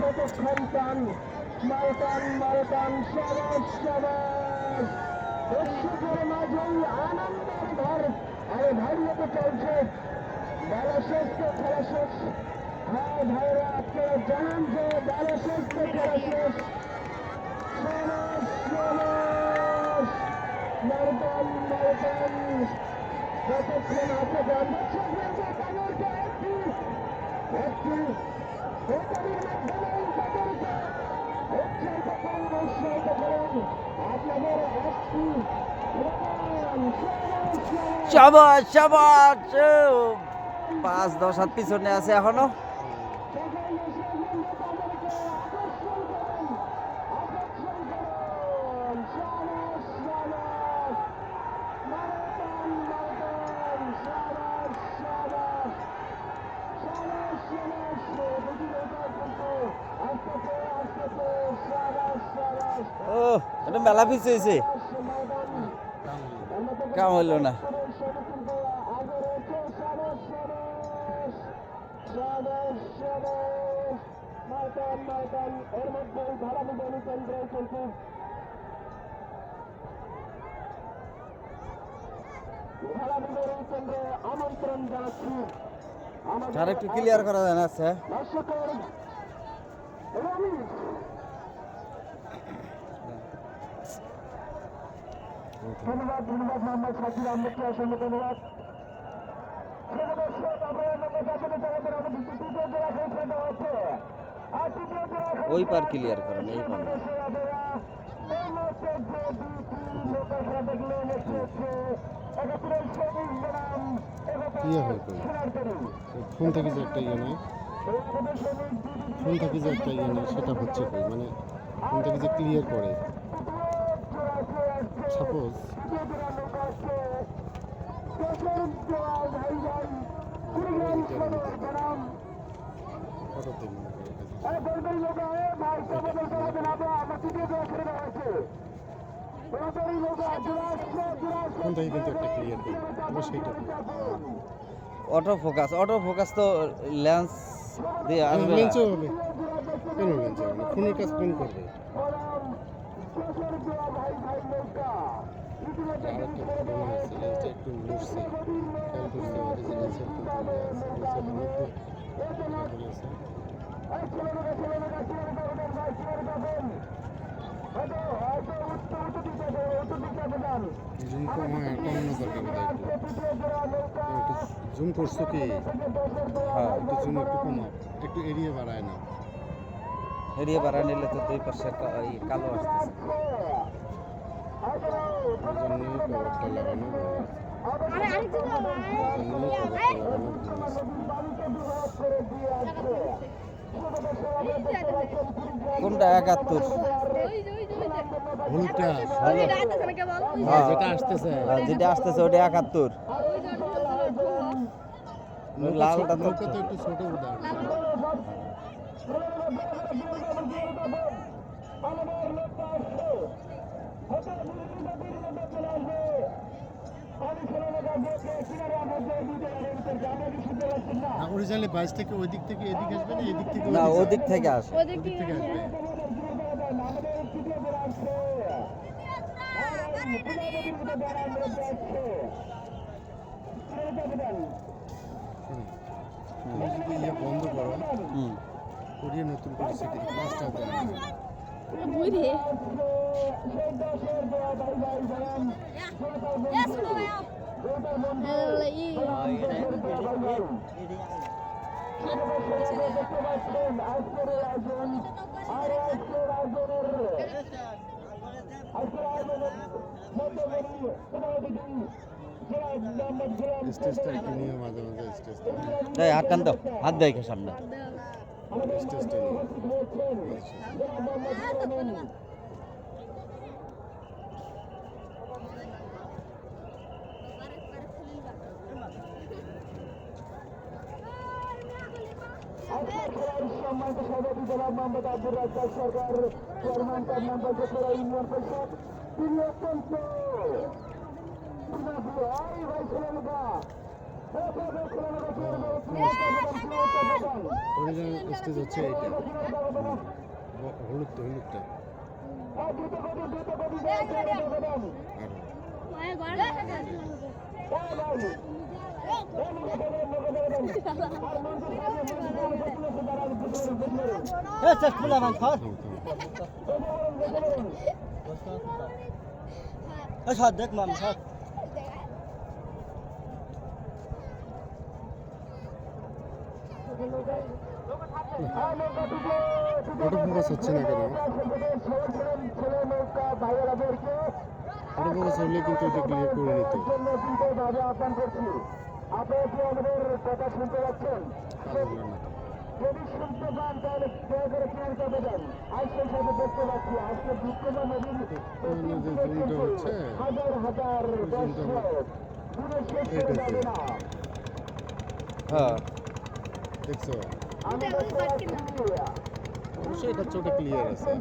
যতক্ষণ টান মালটান মালটান সবাস সবাস। দর্শকের মাঝেই আনন্দের ঘর। আরে ভাইয়াতে চলছে। বেলা শেষ তো খেলা শেষ। হ্যাঁ ভাইরা, আপনারা জানান যে বেলা শেষ তো খেলা শেষ। যে একটি। সবাস সবাস পাঁচ দশ হাত পিছনে আছে এখনও। ও এটা মেলা পিছিয়ে হয়েছে। কাম হইল না। আর একটু ক্লিয়ার করা যায় না আচ্ছা। ধন্যবাদ ধন্যবাদ মোহাম্মদ শাকির আহমেদকে অসংখ্য ধন্যবাদ ওই পার ক্লিয়ার করেন এই পার। ফোন থেকে যে একটা ইয়ে নেই। ফোন থেকে যে একটা ইয়ে নেই সেটা হচ্ছে কই? মানে ফোন থেকে যে ক্লিয়ার করে জোড়া খেলে আসছে। সাপোজ তৃতীয় জোড়া লোক আসছে। দশের জোড়া ভাই ভাই কুড়িগ্রাম সদর মনে করে কিন্তু একটা ক্লিয়ার সেইটা অটো ফোকাস অটো ফোকাস তো লেন্স দিয়ে আসবে লেন্সও হবে। কেন লেন্স হবে ফোনের কাজ ফোন করবে? দশের জোড়া ভাই ভাই নৌকা। ইতিমধ্যে আর একটা ফোন আছে লেন্সটা একটু মুছছে খেয়াল করছে ওটা যে লেন্সের একটু কমে আছে লেন্সের মধ্যে বলেছে এই ছেলেমেয়েরা ছেলেমেয়েরা ছেলেমেয়েরা ওদের ভাই ছেলেমেয়েরা যাবেন হয়তো হয়তো উত্তর উত্তর দিকে যাবে উত্তর দিকে যাবেন জুম করছ কি? হ্যাঁ একটু জুম একটু কমাও একটু এরিয়া বাড়ায় না এড়িয়ে বাড়া নিলে তো দুই পাশে কালো আসতেছে। কোনটা একাত্তর? হলুদটা হ্যাঁ। যেটা আসতেছে। আর যেটা আসতেছে ওটা একাত্তর। লালটা তো নৌকা তো একটু ছোট উদাহরণ না অরিজিনালি বাইশ থেকে ওই দিক থেকে এদিক আসবে না? এদিক থেকে না ওদিক ওদিক থেকে আসে ওদিক থেকে আসবে। ইয়ে বন্ধ করো। হুম। করিয়ে নতুন করে সেটিং পাঁচটা দেওয়া স্টেজটা একটু নিয়ে মাঝে মাঝে স্টেজটা হাত টান দাও হাত দেখে সামনে। স্টেজটা নিয়ে সম্মানিত সভাপতি জনাব মোহাম্মদ আব্দুর রাজ্জাক সরকার চেয়ারম্যান তার মেম্বার জেলা ইউনিয়ন পরিষদ তিনি অত্যন্ত ভাই ভাই ছেলেমেয়েরা অরিজিনাল স্টেজ হচ্ছে এইটা। হলুদটা। হলুদটা দেখ মাম সব অটো ফোকাস হচ্ছে না কেন? অটো ফোকাস হলে কিন্তু এটা ক্লিয়ার করে নিত আপনারা কি আমাদের কথা শুনতে পাচ্ছেন যদি শুনতে পান তাহলে দয়া করে ক্লিয়ার করে দেন আজকের সাথে দেখতে পাচ্ছি আজকে বিক্ষোভা নদীর ওখানে যে জমিটা হচ্ছে হাজার হাজার দর্শক পুরো শেষ করে যাবে না হ্যাঁ। দেখছ? এটা হচ্ছে ক্লিয়ার আছে।